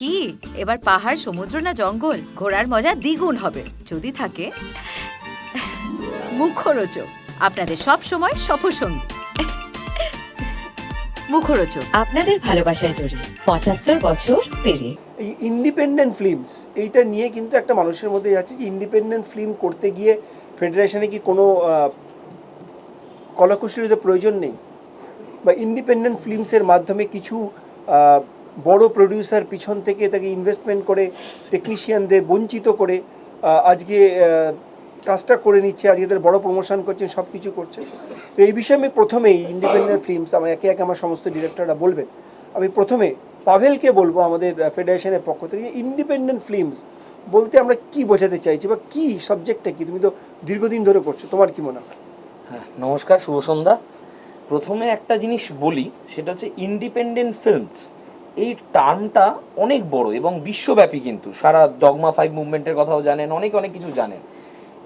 কি? এবার পাহাড় সমুদ্র না জঙ্গল? ঘোরার মজা দ্বিগুণ হবে। যদি থাকে মুখরোচক। আপনাদের সব সময় সফরসঙ্গী। মুখরোচক। আপনাদের ভালোবাসায় জড়িয়ে পঁচাত্তর বছর পেরিয়ে। এই ইন্ডিপেন্ডেন্ট ফিল্মস এইটা নিয়ে কিন্তু একটা মানুষের মধ্যে যাচ্ছে যে ইন্ডিপেন্ডেন্ট ফিল্ম করতে গিয়ে ফেডারেশনে কি কোনো আহ, কলাকুশলীতে প্রয়োজন নেই? বা ইন্ডিপেন্ডেন্ট ফিল্মসের মাধ্যমে কিছু আহ, বড় প্রডিউসার পিছন থেকে তাকে ইনভেস্টমেন্ট করে টেকনিশিয়ানদের বঞ্চিত করে আজকে কাজটা করে নিচ্ছে, আজকে তাদের বড় প্রমোশন করছেন সব কিছু করছে তো এই বিষয়ে আমি প্রথমেই ইন্ডিপেন্ডেন্ট ফিল্মস আমার একে একে আমার সমস্ত ডিরেক্টররা বলবেন। আমি প্রথমে পাভেলকে বলব আমাদের ফেডারেশনের পক্ষ থেকে যে ইন্ডিপেন্ডেন্ট ফিল্মস বলতে আমরা কি বোঝাতে চাইছি বা কি সাবজেক্টটা কি? তুমি তো দীর্ঘদিন ধরে করছ, তোমার কি মনে হয়? হ্যাঁ নমস্কার, শুভ সন্ধ্যা। প্রথমে একটা জিনিস বলি, সেটা হচ্ছে ইন্ডিপেন্ডেন্ট ফিল্মস এই টার্মটা অনেক বড় এবং বিশ্বব্যাপী কিন্তু। সারা ডগমা ফাইভ মুভমেন্টের কথাও জানেন, অনেক অনেক কিছু জানেন।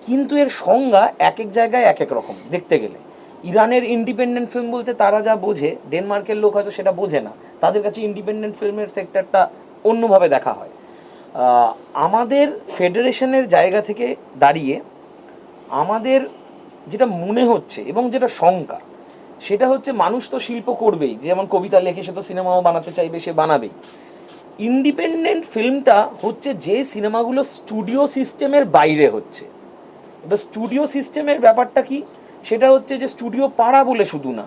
কিন্তু এর সংজ্ঞা এক এক জায়গায় এক এক রকম, দেখতে গেলে। ইরানের ইন্ডিপেন্ডেন্ট ফিল্ম বলতে তারা যা বোঝে, ডেনমার্কের লোক হয়তো সেটা বোঝে না। তাদের কাছে ইন্ডিপেন্ডেন্ট ফিল্মের সেক্টরটা অন্যভাবে দেখা হয়। আমাদের ফেডারেশনের জায়গা থেকে দাঁড়িয়ে আমাদের যেটা মনে হচ্ছে এবং যেটা শঙ্কা সেটা হচ্ছে মানুষ তো শিল্প করবেই। যেমন কবিতা লেখে সে তো সিনেমাও বানাতে চাইবে, সে বানাবেই। ইন্ডিপেন্ডেন্ট ফিল্মটা হচ্ছে যে সিনেমাগুলো স্টুডিও সিস্টেমের বাইরে হচ্ছে। এবার স্টুডিও সিস্টেমের ব্যাপারটা কি? সেটা হচ্ছে যে স্টুডিও পাড়া বলে শুধু না,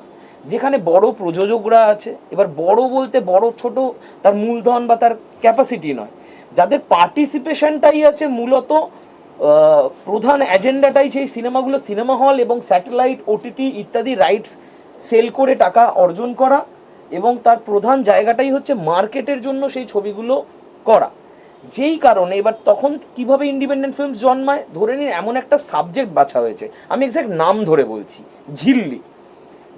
যেখানে বড় প্রযোজকরা আছে। এবার বড় বলতে বড়, ছোট তার মূলধন বা তার ক্যাপাসিটি নয়। যাদের পার্টিসিপেশনটাই আছে মূলত প্রধান এজেন্ডাটাই সেই সিনেমাগুলো সিনেমা হল এবং স্যাটেলাইট ওটিটি ইত্যাদি রাইটস সেল করে টাকা অর্জন করা এবং তার প্রধান জায়গাটাই হচ্ছে মার্কেটের জন্য সেই ছবিগুলো করা। যেই কারণে এবার তখন কীভাবে ইন্ডিপেন্ডেন্ট ফিল্ম জন্মায়, ধরে নিন এমন একটা সাবজেক্ট বাছা হয়েছে। আমি এক্স্যাক্ট নাম ধরে বলছি, ঝিল্লি।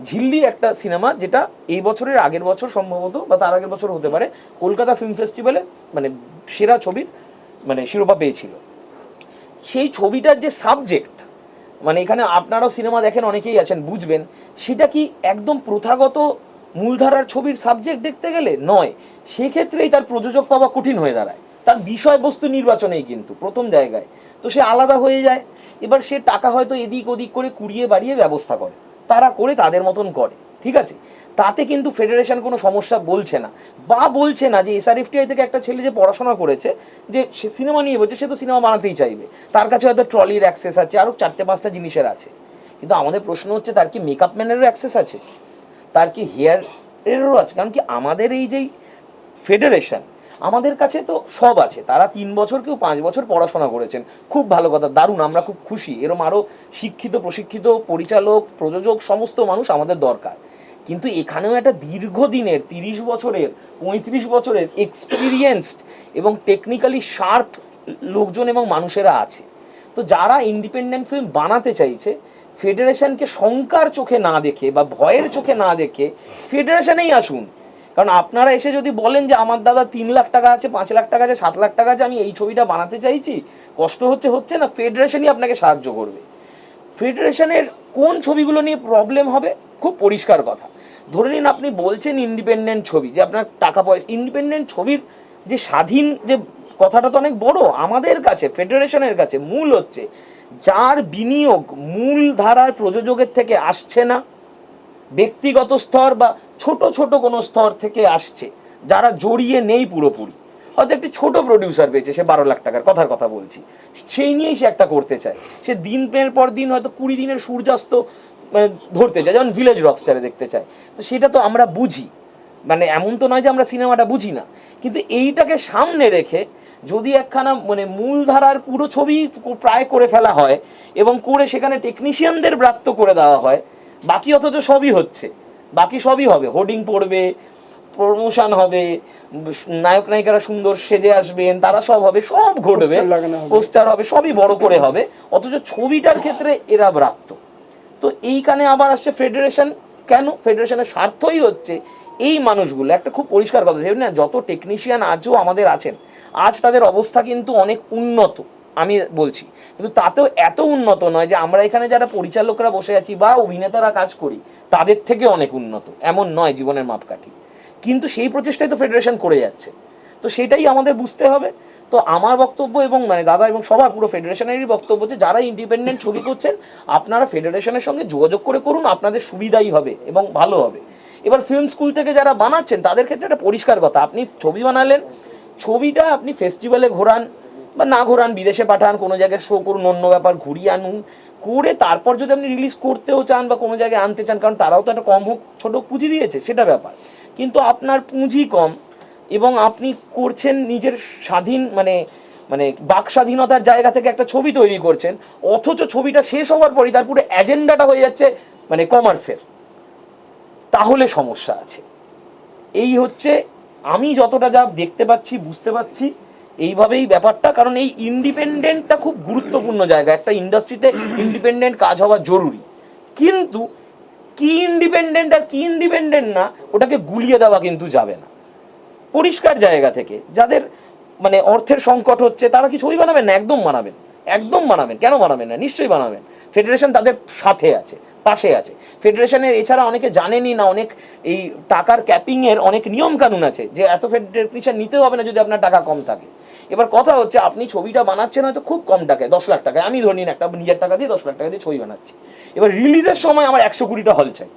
ঝিল্লি একটা সিনেমা যেটা এই বছরের আগের বছর সম্ভবত, বা তার আগের বছর হতে পারে, কলকাতা ফিল্ম ফেস্টিভ্যালে মানে সেরা ছবির মানে শিরোপা পেয়েছিল। সেই ছবিটার যে সাবজেক্ট মানে এখানে আপনারাও সিনেমা দেখেন, অনেকেই আছেন, বুঝবেন। সেটা কি একদম প্রথাগত মূলধারার ছবির সাবজেক্ট দেখতে গেলে? নয়। সেক্ষেত্রেই তার প্রযোজক পাওয়া কঠিন হয়ে দাঁড়ায়। তার বিষয়বস্তু নির্বাচনেই কিন্তু, প্রথম জায়গায়। তো সে আলাদা হয়ে যায়। এবার সে টাকা হয়তো এদিক ওদিক করে কুড়িয়ে বাড়িয়ে ব্যবস্থা করে। তারা করে, তাদের মতন করে। ঠিক আছে? তাতে কিন্তু ফেডারেশন কোনো সমস্যা বলছে না। বা বলছে না যে এসআরএফটিআই থেকে একটা ছেলে যে পড়াশোনা করেছে, যে সে সিনেমা নিয়ে বলছে, সে তো সিনেমা বানাতেই চাইবে। তার কাছে হয়তো ট্রলির অ্যাক্সেস আছে আরও চারটে পাঁচটা জিনিসের আছে। কিন্তু আমাদের প্রশ্ন হচ্ছে, তার কি মেকআপ ম্যানেরও অ্যাক্সেস আছে? তার কি হেয়ার এরও আছে? কারণ কি আমাদের এই যেই ফেডারেশন, আমাদের কাছে তো সব আছে। তারা তিন বছর কেউ পাঁচ বছর পড়াশোনা করেছেন। খুব ভালো কথা, দারুণ, আমরা খুব খুশি। এরম আরও শিক্ষিত, প্রশিক্ষিত, পরিচালক, প্রযোজক, সমস্ত মানুষ আমাদের দরকার। কিন্তু এখানেও একটা দীর্ঘদিনের, তিরিশ বছরের, পঁয়ত্রিশ বছরের এক্সপিরিয়েন্সড এবং টেকনিক্যালি শার্প লোকজন এবং মানুষেরা আছে। তো যারা ইন্ডিপেন্ডেন্ট ফিল্ম বানাতে চাইছে ফেডারেশনকে শঙ্কার চোখে না দেখে বা ভয়ের চোখে না দেখে ফেডারেশনেই আসুন। কারণ আপনারা এসে যদি বলেন যে, আমার দাদা তিন লাখ টাকা আছে, পাঁচ লাখ টাকা আছে, সাত লাখ টাকা আছে, আমি এই ছবিটা বানাতে চাইছি। কষ্ট হচ্ছে হচ্ছে না ফেডারেশনই আপনাকে সাহায্য করবে। ফেডারেশনের কোন ছবিগুলো নিয়ে প্রবলেম হবে? খুব পরিষ্কার কথা। ধরে নিন আপনি বলছেন ইন্ডিপেন্ডেন্ট ছবি, যে আপনার টাকা পয়সা ইন্ডিপেন্ডেন্ট ছবির যে স্বাধীন যে কথাটা তো অনেক বড়, আমাদের কাছে, ফেডারেশনের কাছে মূল হচ্ছে, যার বিনিয়োগ মূল ধারার প্রযোজকের থেকে আসছে না, ব্যক্তিগত স্তর বা ছোট ছোট কোনো স্তর থেকে আসছে, যারা জড়িয়ে নেই পুরোপুরি। হয়তো একটি ছোট প্রডিউসার পেয়েছে সে বারো লাখ টাকার কথার কথা বলছি, সেই নিয়েই সে একটা করতে চায়। সে দিন দিনের পর দিন হয়তো কুড়ি দিনের সূর্যাস্ত মানে ধরতে চায় যেমন ভিলেজ রকস্টারে দেখতে চায়। তো সেটা তো আমরা বুঝি। মানে এমন তো নয় যে আমরা সিনেমাটা বুঝি না। কিন্তু এইটাকে সামনে রেখে যদি একখানা মানে মূলধারার পুরো ছবি প্রায় করে ফেলা হয় এবং করে সেখানে টেকনিশিয়ানদের ব্রাত্য করে দেওয়া হয় বাকি অথচ সবই হচ্ছে। বাকি সবই হবে। হোর্ডিং পড়বে প্রমোশন হবে নায়ক নায়িকারা সুন্দর সেজে আসবেন তারা সব হবে সব ঘটবে পোস্টার হবে সবই বড় করে হবে। অথচ ছবিটার ক্ষেত্রে এরা ব্রাত্য। তো এইখানে আবার আসছে ফেডারেশন কেন? ফেডারেশনের স্বার্থই হচ্ছে এই মানুষগুলো। একটা খুব পরিষ্কার কথা, ভেবে না যত টেকনিশিয়ান আজও আমাদের আছেন, আজ তাদের অবস্থা কিন্তু অনেক উন্নত, আমি বলছি। কিন্তু তাতেও এত উন্নত নয় যে আমরা এখানে যারা পরিচালকরা বসে আছি বা অভিনেতারা কাজ করি, তাদের থেকে অনেক উন্নত। এমন নয় জীবনের মাপকাঠি। কিন্তু সেই প্রচেষ্টাই তো ফেডারেশন করে যাচ্ছে। তো সেটাই আমাদের বুঝতে হবে। তো আমার বক্তব্য এবং মানে দাদা এবং সবার পুরো ফেডারেশনেরই বক্তব্য যে যারা ইন্ডিপেন্ডেন্ট ছবি করছেন, আপনারা ফেডারেশনের সঙ্গে যোগাযোগ করে করুন, আপনাদের সুবিধাই হবে এবং ভালো হবে। এবার ফিল্ম স্কুল থেকে যারা বানাচ্ছেন, তাদের ক্ষেত্রে একটা পরিষ্কার কথা, আপনি ছবি বানালেন, ছবিটা আপনি ফেস্টিভ্যালে ঘোরান বা না ঘোরান, বিদেশে পাঠান, কোনো জায়গায় শো করুন, অন্য ব্যাপার ঘুরিয়ে আনুন, করে তারপর যদি আপনি রিলিজ করতেও চান বা কোনো জায়গায় আনতে চান, কারণ তারাও তো একটা কম হোক, ছোটো পুঁজি দিয়েছে, সেটা ব্যাপার। কিন্তু আপনার পুঁজি কম এবং আপনি করছেন নিজের স্বাধীন মানে মানে বাক স্বাধীনতার জায়গা থেকে একটা ছবি তৈরি করছেন, অথচ ছবিটা শেষ হওয়ার পরই তার পুরো এজেন্ডাটা হয়ে যাচ্ছে মানে কমার্সের। তাহলে সমস্যা আছে। এই হচ্ছে, আমি যতটা যা দেখতে পাচ্ছি, বুঝতে পাচ্ছি, এইভাবেই ব্যাপারটা, কারণ এই ইন্ডিপেন্ডেন্টটা খুব গুরুত্বপূর্ণ জায়গা। একটা ইন্ডাস্ট্রিতে ইন্ডিপেন্ডেন্ট কাজ হওয়া জরুরি। কিন্তু, কি ইন্ডিপেন্ডেন্ট আর কি ইন্ডিপেন্ডেন্ট না, ওটাকে গুলিয়ে দেওয়া কিন্তু যাবে না। পরিষ্কার জায়গা থেকে। যাদের মানে অর্থের সংকট হচ্ছে, তারা কি ছবি বানাবেন না, একদম বানাবেন। একদম বানাবেন। কেন বানাবেন না? নিশ্চয়ই বানাবেন। ফেডারেশন তাদের সাথে আছে, পাশে আছে। ফেডারেশনের এছাড়া অনেকে জানেনই না, অনেক এই টাকার ক্যাপিংয়ের অনেক নিয়ম কানুন আছে যে এত ফেডারেশন নিতে হবে না যদি আপনার টাকা কম থাকে। এবার কথা হচ্ছে, আপনি ছবিটা বানাচ্ছেন হয়তো খুব কম টাকায়, দশ লাখ টাকায়। আমি ধরে নিন একটা নিজের টাকা দিয়ে দশ লাখ টাকা দিয়ে ছবি বানাচ্ছি। এবার রিলিজের সময় আমার একশো কুড়িটা হল চাই।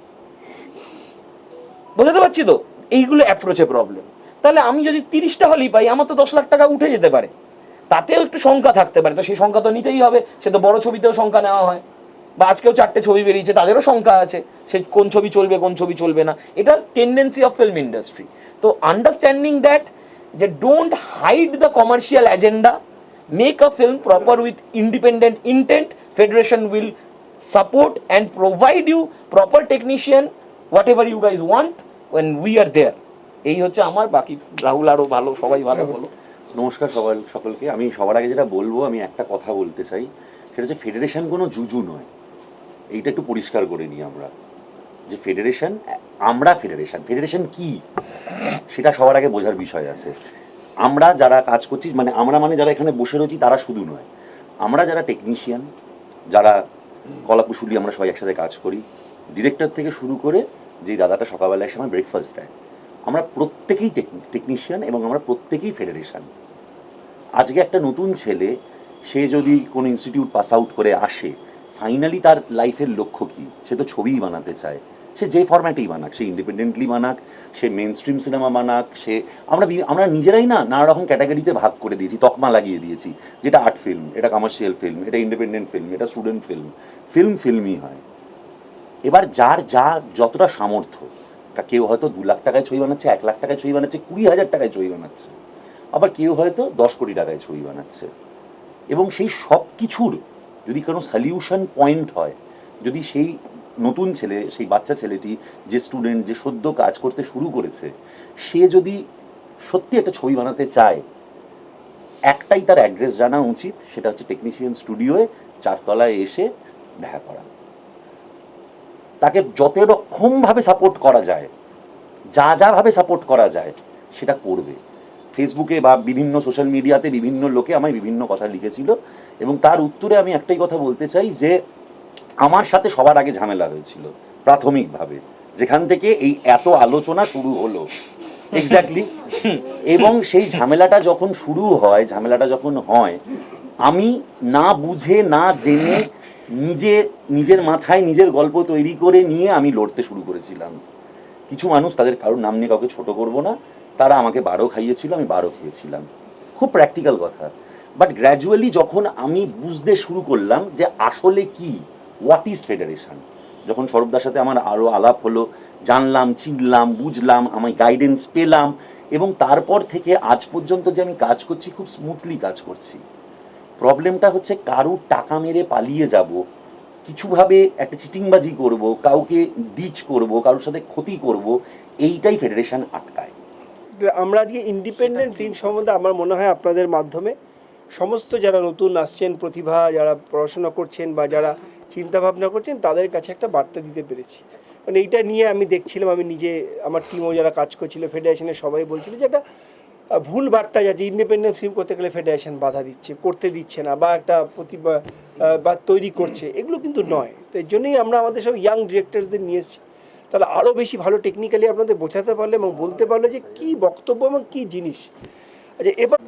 বোঝাতে পারছি তো? এইগুলো অ্যাপ্রোচে প্রবলেম তাহলে আমি যদি তিরিশটা হলেই পাই আমার তো দশ লাখ টাকা উঠে যেতে পারে। তাতেও একটু সংখ্যা থাকতে পারে। তো সেই সংখ্যা তো নিতেই হবে। সে তো বড় ছবিতেও সংখ্যা নেওয়া হয়। বা আজকেও চারটে ছবি বেরিয়েছে, তাদেরও সংখ্যা আছে। সে কোন ছবি চলবে, কোন ছবি চলবে না। এটা টেন্ডেন্সি অফ ফিল্ম ইন্ডাস্ট্রি তো আন্ডারস্ট্যান্ডিং দ্যাট যে don't hide the commercial agenda make a film proper with independent intent federation will support and provide you proper technician whatever you guys want when we are there এই হচ্ছে আমার, বাকি রাহুল আরও ভালো, সবাই ভালো বলো। নমস্কার সবাই, সকলকে। আমি সবার আগে যেটা বলব, আমি একটা কথা বলতে চাই। সেটা হচ্ছে ফেডারেশন কোনো জুজু নয়। এইটা একটু পরিষ্কার করে নিই আমরা। যে ফেডারেশন, আমরা ফেডারেশন। ফেডারেশন কি? সেটা সবার আগে বোঝার বিষয় আছে। আমরা যারা কাজ করছি মানে আমরা মানে যারা এখানে বসে রয়েছি, তারা শুধু নয়। আমরা যারা টেকনিশিয়ান যারা কলাকুশলী, আমরা সবাই একসাথে কাজ করি। ডিরেক্টর থেকে শুরু করে যে দাদাটা সকালবেলা এসে আমার ব্রেকফাস্ট দেয়। আমরা প্রত্যেকেই টেকনিশিয়ান এবং আমরা প্রত্যেকেই ফেডারেশন আজকে একটা নতুন ছেলে, সে যদি কোনো ইনস্টিটিউট পাস আউট করে আসে ফাইনালি তার লাইফের লক্ষ্য কী? সে তো ছবিই বানাতে চায়। সে যে ফরম্যাটেই বানাক, সে ইন্ডিপেন্ডেন্টলি বানাক, সে মেন স্ট্রিম সিনেমা বানাক, সে, আমরা আমরা নিজেরাই না নানা রকম ক্যাটাগরিতে ভাগ করে দিয়েছি, তকমা লাগিয়ে দিয়েছি। যেটা আর্ট ফিল্ম এটা কমার্শিয়াল ফিল্ম এটা ইন্ডিপেন্ডেন্ট ফিল্ম এটা স্টুডেন্ট ফিল্ম ফিল্ম ফিল্মই হয়। এবার যার যা, যতটা সামর্থ্য কেউ হয়তো দু লাখ টাকায় ছবি বানাচ্ছে, এক লাখ টাকায় ছবি বানাচ্ছে, কুড়ি হাজার টাকায় ছবি বানাচ্ছে। আবার কেউ হয়তো দশ কোটি টাকায় ছবি বানাচ্ছে। এবং সেই সব কিছুর যদি কোনো সলিউশন পয়েন্ট হয়, যদি সেই নতুন ছেলে, সেই বাচ্চা ছেলেটি, যে স্টুডেন্ট যে সদ্য কাজ করতে শুরু করেছে, সে যদি সত্যি একটা ছবি বানাতে চায়, একটাই তার অ্যাড্রেস জানা উচিত, সেটা হচ্ছে টেকনিশিয়ান স্টুডিওয়ে চারতলায় এসে দেখা করা। তাকে যত রকমভাবে সাপোর্ট করা যায় যা যাভাবে সাপোর্ট করা যায় সেটা করবে। ফেসবুকে বা বিভিন্ন সোশ্যাল মিডিয়াতে বিভিন্ন লোকে আমায় বিভিন্ন কথা লিখেছিল এবং তার উত্তরে আমি একটাই কথা বলতে চাই যে আমার সাথে সবার আগে ঝামেলা হয়েছিল প্রাথমিকভাবে যেখান থেকে এই এত আলোচনা শুরু হলো। এক্স্যাক্টলি এবং সেই ঝামেলাটা যখন শুরু হয় ঝামেলাটা যখন হয় আমি না বুঝে না জেনে নিজে, নিজের মাথায় নিজের গল্প তৈরি করে নিয়ে আমি লড়তে শুরু করেছিলাম। কিছু মানুষ তাদের কারোর নাম নিয়ে কাউকে ছোট করব না, তারা আমাকে বারো খাইয়েছিল, আমি বারো খেয়েছিলাম। খুব প্র্যাকটিক্যাল কথা। বাট গ্র্যাজুয়ালি যখন আমি বুঝতে শুরু করলাম যে আসলে কি হোয়াট ইজ ফেডারেশন যখন সরবদার সাথে আমার আরও আলাপ হলো, জানলাম, চিনলাম, বুঝলাম আমি গাইডেন্স পেলাম এবং তারপর থেকে আজ পর্যন্ত যে আমি কাজ করছি, খুব স্মুথলি কাজ করছি। প্রবলেমটা হচ্ছে কারুর টাকা মেরে পালিয়ে যাব, কিছুভাবে একটা চিটিংবাজি করব, কাউকে ডিচ করব, কারোর সাথে ক্ষতি করব, এইটাই ফেডারেশন আটকায়। আমরা আজকে ইন্ডিপেন্ডেন্ট টিম সম্বন্ধে আমার মনে হয় আপনাদের মাধ্যমে সমস্ত যারা নতুন আসছেন, প্রতিভা, যারা পড়াশোনা করছেন বা যারা চিন্তা ভাবনা করছেন, তাদের কাছে একটা বার্তা দিতে পেরেছি। মানে এইটা নিয়ে আমি দেখছিলাম, আমি নিজে, আমার টিমও যারা কাজ করছিল ফেডারেশনে সবাই বলছিল যে একটা ভুল বার্তা যাচ্ছে ইন্ডিপেন্ডেন্ট ফিল্ম করতে গেলে ফেডারেশন বাধা দিচ্ছে, করতে দিচ্ছে না বা একটা প্রতিভা বা তৈরি করছে, এগুলো কিন্তু নয়। তো এর জন্যই আমরা আমাদের সব ইয়াং ডিরেক্টরসদের নিয়ে এসেছি। তাহলে আরও বেশি ভালো টেকনিক্যালি আপনাদের বোঝাতে পারলে এবং বলতে পারলে যে কী বক্তব্য এবং কী জিনিস। আচ্ছা এবার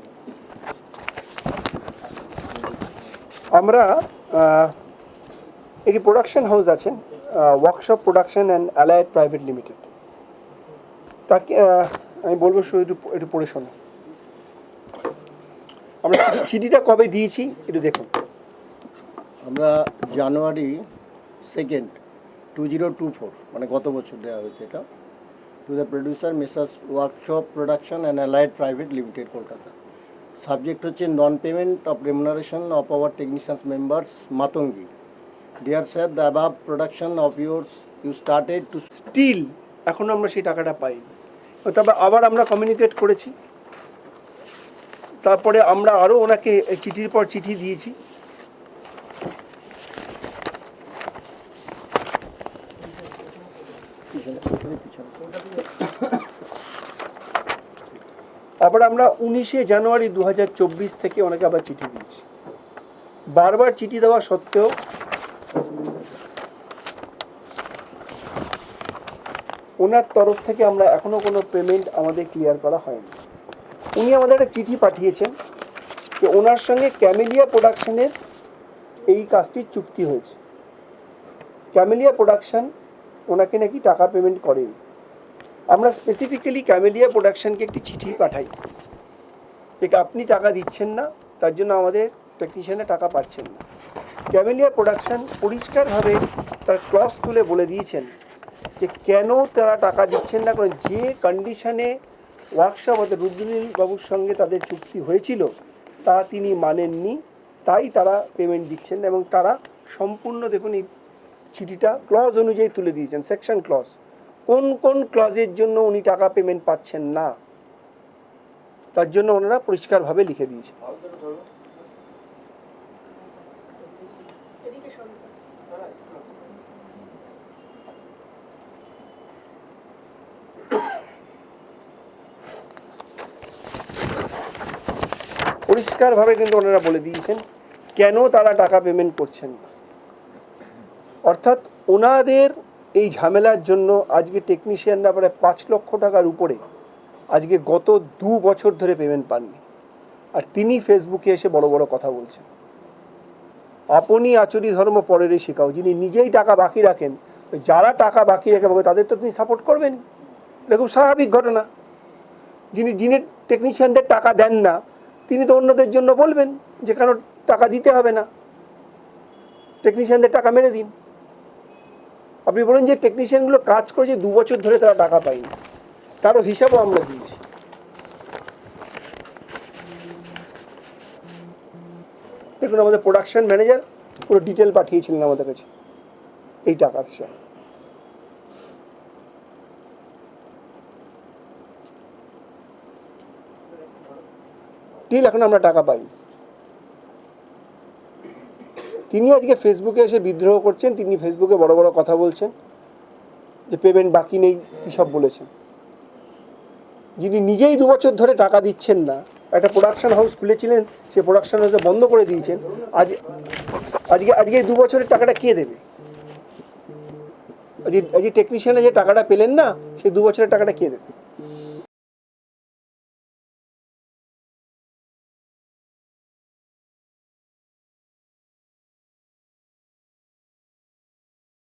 আমরা একটি প্রোডাকশন হাউস আছেন workshop production and allied private limited তাকে আমি বলব শুধু একটু একটু পড়ে শোনো। আমরা চিঠিটা কবে দিয়েছি একটু দেখুন। আমরা January second two zero two four মানে গত বছর দেওয়া হয়েছে এটা to the producer Mrs workshop production and allied private limited Kolkata. Subject হচ্ছে non payment of remuneration of our technicians members Matangi. Dear sir the above production of yours you started to still এখনও আমরা সেই টাকাটা পাইনি। তারপর আবার আমরা communicate করেছি। তারপরে আমরা আরও ওনাকে চিঠির পর চিঠি দিয়েছি। আবার আমরা উনিশে জানুয়ারি দু হাজার চব্বিশ থেকে ওনাকে আবার চিঠি দিয়েছি। বারবার চিঠি দেওয়া সত্ত্বেও ওনার তরফ থেকে আমরা এখনও কোনো পেমেন্ট আমাদের ক্লিয়ার করা হয়নি। উনি আমাদের একটা চিঠি পাঠিয়েছেন যে ওনার সঙ্গে ক্যামেলিয়া প্রোডাকশনের এই কাজটির চুক্তি হয়েছে। ক্যামেলিয়া প্রোডাকশন ওনাকে নাকি টাকা পেমেন্ট করেন। আমরা স্পেসিফিক্যালি ক্যামেলিয়া প্রোডাকশনকে একটি চিঠি পাঠাই। যে আপনি টাকা দিচ্ছেন না, তার জন্য আমাদের টেকনিশিয়ানে টাকা পাচ্ছেন না। ক্যামেলিয়া প্রোডাকশন পরিষ্কারভাবে তার ক্লস তুলে বলে দিয়েছেন যে কেন তারা টাকা দিচ্ছেন না কারণ যে কন্ডিশনে ওয়ার্কশপ অর্থাৎ রুদ্রনীল বাবুর সঙ্গে তাদের চুক্তি হয়েছিল, তা তিনি মানেননি। তাই তারা পেমেন্ট দিচ্ছেন না এবং তারা সম্পূর্ণ দেখুন এই চিঠিটা ক্লজ অনুযায়ী তুলে দিয়েছেন সেকশন ক্লজ কোন কোন ক্লজের জন্য উনি টাকা পেমেন্ট পাচ্ছেন না, তার জন্য ওনারা পরিষ্কারভাবে লিখে দিয়েছেন। পরিষ্কারভাবে কিন্তু ওনারা বলে দিয়েছেন, কেন তারা টাকা পেমেন্ট করছেন না। অর্থাৎ ওনাদের এই ঝামেলার জন্য আজকে টেকনিশিয়ানরা প্রায় পাঁচ লক্ষ টাকার উপরে আজকে গত দু বছর ধরে পেমেন্ট পাননি। আর তিনি ফেসবুকে এসে বড় বড় কথা বলছেন। আপনি আচরি ধর্ম পরেরই শেখাও যিনি নিজেই টাকা বাকি রাখেন, যারা টাকা বাকি রেখে তাদের তো তিনি সাপোর্ট করবেন এটা খুব স্বাভাবিক ঘটনা। যিনি যিনি টেকনিশিয়ানদের টাকা দেন না তিনি তো অন্যদের জন্য বলবেন যে কেন টাকা দিতে হবে না। টেকনিশিয়ানদের টাকা মেরে দিন। আপনি বলুন যে টেকনিশিয়ানগুলো কাজ করেছে, দু বছর ধরে তারা টাকা পায়নি। তারও হিসাবও আমরা দিয়েছি। দেখুন, আমাদের প্রোডাকশন ম্যানেজার পুরো ডিটেল পাঠিয়েছিলেন আমাদের কাছে। এই টাকার সব টিল এখন আমরা টাকা পাই। তিনি আজকে ফেসবুকে এসে বিদ্রোহ করছেন, তিনি ফেসবুকে বড় বড় কথা বলছেন, যে পেমেন্ট বাকি নেই, কী সব বলেছেন। যিনি নিজেই দু বছর ধরে টাকা দিচ্ছেন না, একটা প্রোডাকশন হাউস খুলেছিলেন, সে প্রোডাকশন হাউসে বন্ধ করে দিয়েছেন, আজ, আজকে আজকে দু বছরের টাকাটা কে দেবে? আজকে আজকে টেকনিশিয়ানে যে টাকাটা পেলেন না, সে দু বছরের টাকাটা কে দেবে?